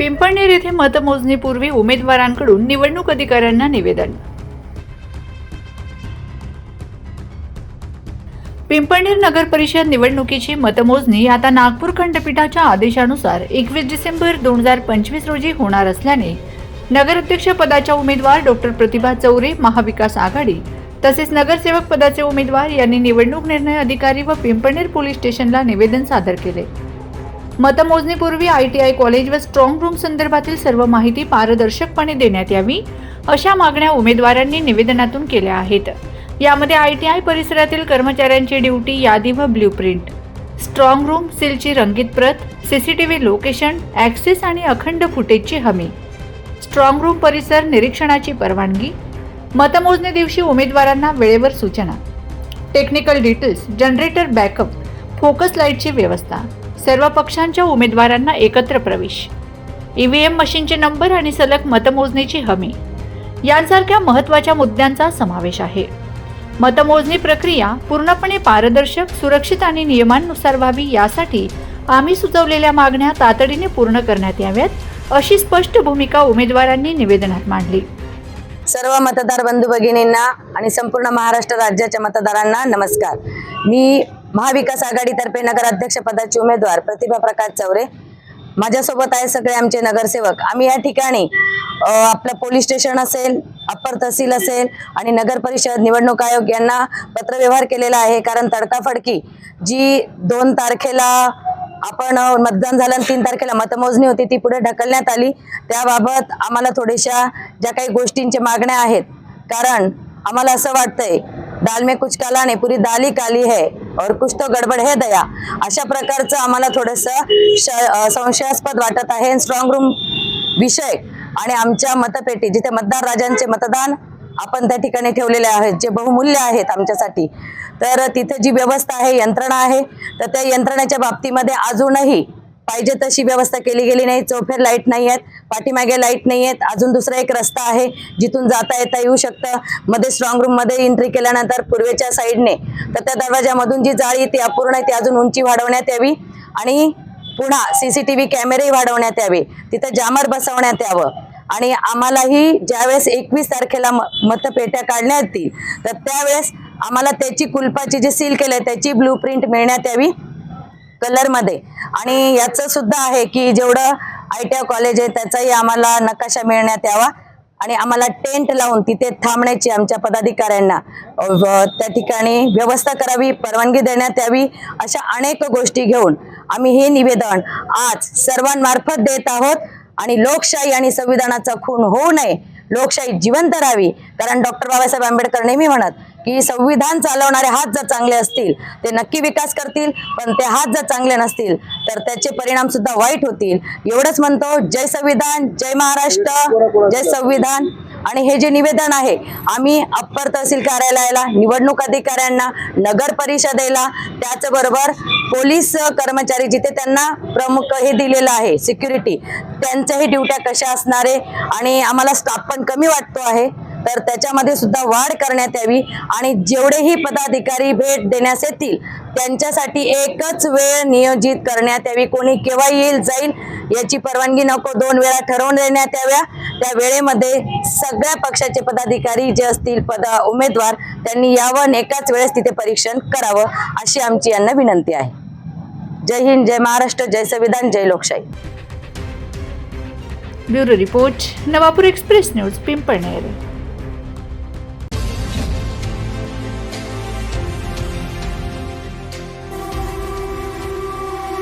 पिंपळनेर येथे मतमोजणीपूर्वी उमेदवारांकडून निवडणूक अधिकाऱ्यांना निवेदन. पिंपळनेर नगर परिषद निवडणुकीची मतमोजणी आता नागपूर खंडपीठाच्या आदेशानुसार एकवीस डिसेंबर दोन हजार पंचवीस रोजी होणार असल्याने नगराध्यक्ष पदाच्या उमेदवार डॉक्टर प्रतिभा चौरे महाविकास आघाडी तसेच नगरसेवक पदाचे उमेदवार यांनी निवडणूक निर्णय अधिकारी व पिंपळनेर पोलीस स्टेशनला निवेदन सादर केले. मतमोजणीपूर्वी आय टी आय कॉलेज व स्ट्रॉंग रूम संदर्भातील सर्व माहिती पारदर्शकपणे देण्यात यावी अशा मागण्या उमेदवारांनी निवेदनातून केल्या आहेत. यामध्ये आय टी आय परिसरातील कर्मचाऱ्यांची ड्युटी यादी व ब्ल्यूप्रिंट स्ट्रॉंग रूम सीलची रंगीत प्रत सीसीटीव्ही लोकेशन ॲक्सेस आणि अखंड फुटेजची हमी. स्ट्रॉंग रूम परिसर निरीक्षणाची परवानगी. मतमोजणी दिवशी उमेदवारांना वेळेवर सूचना. Technical details generator backup focus लाईटची व्यवस्था सर्व पक्षांच्या उमेदवारांना एकत्र प्रवेश ई व्ही एम मशीनचे नंबर आणि सलग मतमोजणीची हमी यांसारख्या महत्त्वाच्या मुद्द्यांचा समावेश आहे. मतमोजणी प्रक्रिया पूर्णपणे पारदर्शक सुरक्षित आणि नियमांनुसार व्हावी यासाठी आम्ही सुचवलेल्या मागण्या तातडीने पूर्ण करण्यात याव्यात अशी स्पष्ट भूमिका उमेदवारांनी निवेदनात मांडली. सर्व मतदार बंधू भगिनींना आणि संपूर्ण महाराष्ट्र राज्याच्या मतदारांना नमस्कार. मी महाविकास आघाडीतर्फे नगराध्यक्ष पदाचे उमेदवार प्रतिभा प्रकाश चौरे. माझ्यासोबत आहे सगळे आमचे नगरसेवक. आम्ही या ठिकाणी आपलं पोलीस स्टेशन असेल अप्पर तहसील असेल आणि नगर परिषद निवडणूक आयोग यांना पत्रव्यवहार केलेला आहे. कारण तडकाफडकी जी दोन तारखेला आपण मतदान झालं तीन तारखेला मतमोजणी होती ती पुढे ढकलण्यात आली. त्याबाबत आम्हाला थोड्याशा ज्या काही गोष्टींच्या मागण्या आहेत कारण आम्हाला असं वाटतंय दाल में कुछ काला नाही पुरी दाल ही काली है. और कुछ तो गडबड है दया. अशा प्रकारचं आम्हाला थोडंसं श- संशयास्पद वाटत आहे. स्ट्रॉंग रूम विषय आणि आमच्या मतपेटी जिथे मतदार राजांचे मतदान आपण त्या ठिकाणी ठेवलेले आहेत जे बहुमूल्य आहेत आमच्यासाठी. तर तिथे जी व्यवस्था आहे यंत्रणा आहे तर त्या यंत्रणेच्या बाबतीमध्ये अजूनही पाहिजे तशी व्यवस्था केली गेली नाही. चौफेर लाइट नाही आहेत. पाठीमागे लाइट नाही आहेत. अजून दुसरा एक रस्ता आहे. जिथून जाता येता येऊ शकतं. मध्ये स्ट्रॉंग रूममध्ये एंट्री केल्यानंतर पूर्वेच्या साईडने तर त्या दरवाजामधून जी जाळी ती अपूर्ण आहे. ती अजून उंची वाढवण्यात यावी. आणि पुन्हा सीसीटीव्ही कॅमेरेही वाढवण्यात यावे. तिथं जामर बसवण्यात यावं. आणि आम्हालाही ज्यावेळेस एकवीस तारखेला म मतपेट्या काढण्यात येतील तर त्यावेळेस आम्हाला त्याची कुलपाची जी सील केलं आहे त्याची ब्लू प्रिंट मिळण्यात यावी. कलरमध्ये. आणि याचं सुद्धा आहे की जेवढं आय टी आय कॉलेज आहे त्याचाही आम्हाला नकाशा मिळण्यात यावा. आणि आम्हाला टेंट लावून तिथे थांबण्याची आमच्या पदाधिकाऱ्यांना त्या ठिकाणी व्यवस्था करावी परवानगी देण्यात यावी अशा अनेक गोष्टी घेऊन आम्ही हे निवेदन आज सर्वांमार्फत देत आहोत. आणि लोकशाही आणि संविधानाचा खून होऊ नये लोकशाही जिवंत राहावी. कारण डॉक्टर बाबासाहेब आंबेडकर नेहमी म्हणत की संविधान चालवणारे हात जर चांगले असतील ते नक्की विकास करतील पण ते हात जर चांगले नसतील तर त्याचे परिणाम सुद्धा वाईट होतील. एवढंच म्हणतो जय संविधान जय महाराष्ट्र जय संविधान. आणि हे जे निवेदन आहे आम्ही अप्पर तहसील कार्यालयाला निवडणूक अधिकाऱ्यांना नगर परिषदेला त्याचबरोबर पोलीस कर्मचारी जिथे त्यांना प्रमुख हे दिलेलं आहे सिक्युरिटी त्यांच्याही ड्युट्या कशा असणार आहे आणि आम्हाला स्टाफ पण कमी वाटतो आहे. तर त्याच्यामध्ये सुद्धा वाढ करण्यात यावी आणि जेवढेही पदाधिकारी भेट देण्यास येतील त्यांच्यासाठी एकच वेळ नियोजित करण्यात यावी. कोणी केव्हा येईल जाईल याची परवानगी नको. दोन वेळा ठरवून देण्यात याव्या. त्या वेळेमध्ये सगळ्या पक्षाचे पदाधिकारी जे असतील पद उमेदवार त्यांनी यावं आणि एकाच वेळेस तिथे परीक्षण करावं अशी आमची यांना विनंती आहे. जय हिंद जय महाराष्ट्र जय संविधान जय लोकशाही. Bureau report Navapur express news Pimpalner.